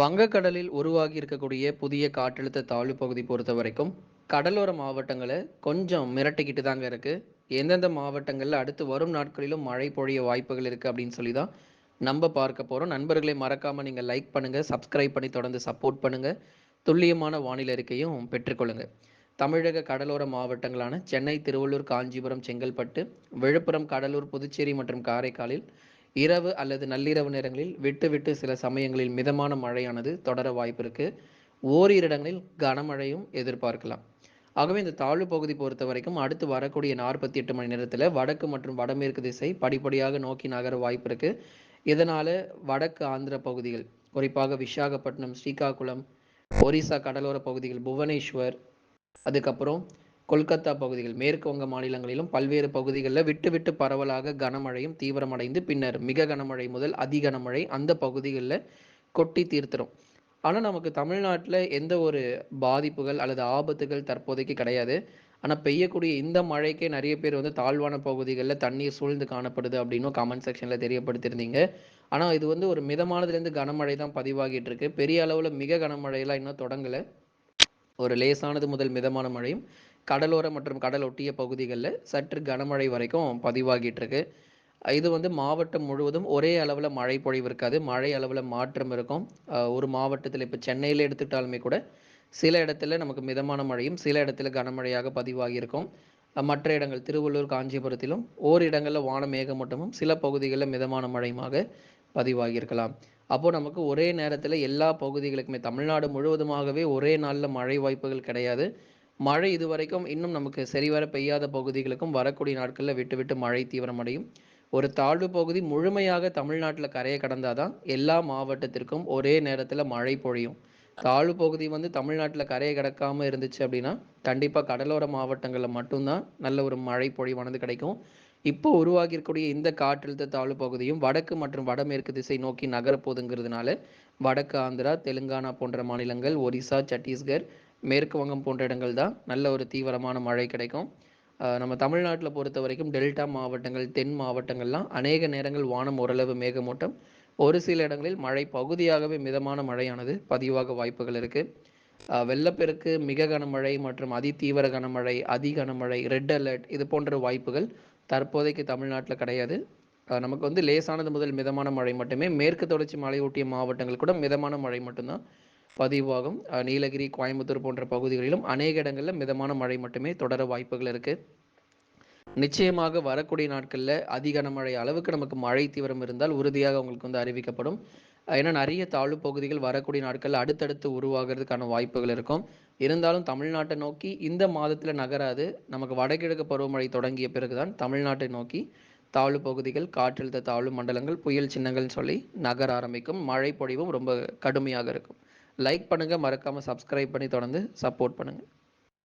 வங்கக்கடலில் உருவாகி இருக்கக்கூடிய புதிய காற்றழுத்த தாழ்வு பகுதி பொறுத்த வரைக்கும் கடலோர மாவட்டங்களை கொஞ்சம் மிரட்டிக்கிட்டு தாங்க இருக்கு. எந்தெந்த மாவட்டங்களில் அடுத்து வரும் நாட்களிலும் மழை பொழிய வாய்ப்புகள் இருக்கு அப்படின்னு சொல்லி தான் நம்ம பார்க்க போறோம். நண்பர்களை மறக்காம நீங்க லைக் பண்ணுங்க சப்ஸ்கிரைப் பண்ணி தொடர்ந்து சப்போர்ட் பண்ணுங்க. துல்லியமான வானிலை அறிக்கையும் பெற்றுக்கொள்ளுங்க தமிழக கடலோர மாவட்டங்களான சென்னை திருவள்ளூர் காஞ்சிபுரம் செங்கல்பட்டு விழுப்புரம் கடலூர் புதுச்சேரி மற்றும் காரைக்காலில் இரவு அல்லது நள்ளிரவு நேரங்களில் விட்டு விட்டு சில சமயங்களில் மிதமான மழையானது தொடர வாய்ப்பு இருக்கு. ஓரிரு இடங்களில் கனமழையும் எதிர்பார்க்கலாம். ஆகவே இந்த தாழ்வு பகுதி பொறுத்த வரைக்கும் அடுத்து வரக்கூடிய நாற்பத்தி எட்டு மணி நேரத்தில் வடக்கு மற்றும் வடமேற்கு திசை படிப்படியாக நோக்கி நகர வாய்ப்பு இருக்கு. இதனால வடக்கு ஆந்திர பகுதிகள் குறிப்பாக விசாகப்பட்டினம் ஸ்ரீகாகுளம் ஒரிசா கடலோர பகுதிகள் புவனேஸ்வர் அதுக்கப்புறம் கொல்கத்தா பகுதிகள் மேற்கு வங்க மாநிலங்களிலும் பல்வேறு பகுதிகளில் விட்டு விட்டு பரவலாக கனமழையும் தீவிரமடைந்து பின்னர் மிக கனமழை முதல் அதி கனமழை அந்த பகுதிகளில் கொட்டி தீர்த்திரும் ஆனால் நமக்கு தமிழ்நாட்டில் எந்த ஒரு பாதிப்புகள் அல்லது ஆபத்துகள் தற்போதைக்கு கிடையாது. ஆனால் பெய்யக்கூடிய இந்த மழைக்கே நிறைய பேர் வந்து தாழ்வான பகுதிகளில் தண்ணீர் சூழ்ந்து காணப்படுது அப்படின்னும் கமெண்ட் செக்ஷனில் தெரியப்படுத்தியிருந்தீங்க. ஆனால் இது வந்து ஒரு மிதமானதுலேருந்து கனமழை தான் பதிவாகிட்டு இருக்கு பெரிய அளவில் மிக கனமழையெல்லாம் இன்னும் தொடங்கலை. ஒரு லேசானது முதல் மிதமான மழையும் கடலோர மற்றும் கடல் ஒட்டிய பகுதிகளில் சற்று கனமழை வரைக்கும் பதிவாகிட்டு இருக்கு இது வந்து மாவட்டம் முழுவதும் ஒரே அளவில் மழை பொழிவு இருக்காது. மழை அளவில் மாற்றம் இருக்கும். ஒரு மாவட்டத்தில் இப்போ சென்னையில் எடுத்துக்கிட்டாலுமே கூட சில இடத்துல நமக்கு மிதமான மழையும் சில இடத்துல கனமழையாக பதிவாகியிருக்கும். மற்ற இடங்கள் திருவள்ளூர் காஞ்சிபுரத்திலும் ஓரிடங்களில் வான மேகமூட்டமும் சில பகுதிகளில் மிதமான மழையுமாக பதிவாகியிருக்கலாம். அப்போது அப்போ நமக்கு ஒரே நேரத்தில் எல்லா பகுதிகளுக்குமே தமிழ்நாடு முழுவதுமாகவே ஒரே நாளில் மழை வாய்ப்புகள் கிடையாது. மழை இதுவரைக்கும் இன்னும் நமக்கு சரிவர பெய்யாத பகுதிகளுக்கும் வரக்கூடிய நாட்களில் விட்டு விட்டு மழை தீவிரமடையும். ஒரு தாழ்வு பகுதி முழுமையாக தமிழ்நாட்டில் கரையை கடந்தாதான் எல்லா மாவட்டத்திற்கும் ஒரே நேரத்தில் மழை பொழியும். தாழ்வு பகுதி வந்து தமிழ்நாட்டில் கரையை கடக்காம இருந்துச்சு அப்படின்னா கண்டிப்பாக கடலோர மாவட்டங்களில் மட்டும்தான் நல்ல ஒரு மழை பொழிவானது கிடைக்கும். இப்போ உருவாகி இருக்கக்கூடிய இந்த காற்றழுத்த தாழ்வு பகுதியும் வடக்கு மற்றும் வடமேற்கு திசை நோக்கி நகரப்போகுதுங்கிறதுனால வடக்கு ஆந்திரா தெலுங்கானா போன்ற மாநிலங்கள் ஒரிசா சத்தீஸ்கர் மேற்கு வங்கம் போன்ற இடங்கள் தான் நல்ல ஒரு தீவிரமான மழை கிடைக்கும். நம்ம தமிழ்நாட்டில் பொறுத்த வரைக்கும் டெல்டா மாவட்டங்கள் தென் மாவட்டங்கள்லாம் அநேக நேரங்கள் வானம் ஓரளவு மேகமூட்டம். ஒரு சில இடங்களில் மழை பகுதியாகவே மிதமான மழையானது பதிவாக வாய்ப்புகள் இருக்குது வெள்ளப்பெருக்கு மிக கனமழை மற்றும் அதி தீவிர கனமழை அதி கனமழை ரெட் அலர்ட் இது போன்ற வாய்ப்புகள் தற்போதைக்கு தமிழ்நாட்டில் கிடையாது. நமக்கு வந்து லேசானது முதல் மிதமான மழை மட்டுமே மேற்கு தொடர்ச்சி மலையொட்டிய மாவட்டங்கள் கூட மிதமான மழை மட்டும்தான். பதிவாகும். நீலகிரி கோயம்புத்தூர் போன்ற பகுதிகளிலும் அநேக இடங்களில் மிதமான மழை மட்டுமே தொடர வாய்ப்புகள் இருக்கு. நிச்சயமாக வரக்கூடிய நாட்களில் அதிக கனமழை அளவுக்கு நமக்கு மழை தீவிரம் இருந்தால் உறுதியாக உங்களுக்கு வந்து அறிவிக்கப்படும். ஏன்னா நிறைய தாழ்வு பகுதிகள் வரக்கூடிய நாட்களில் அடுத்தடுத்து உருவாகிறதுக்கான வாய்ப்புகள் இருக்கும். இருந்தாலும் தமிழ்நாட்டை நோக்கி இந்த மாதத்தில் நகராது. நமக்கு வடகிழக்கு பருவமழை தொடங்கிய பிறகுதான் தமிழ்நாட்டை நோக்கி தாழ்வு பகுதிகள் காற்றழுத்த தாழ்வு மண்டலங்கள் புயல் சின்னங்கள்னு சொல்லி நகர ஆரம்பிக்கும். மழை பொழிவும் ரொம்ப கடுமையாக இருக்கும். லைக் பண்ணுங்கள் மறக்காமல் சப்ஸ்கிரைப் பண்ணி தொடர்ந்து சப்போர்ட் பண்ணுங்கள்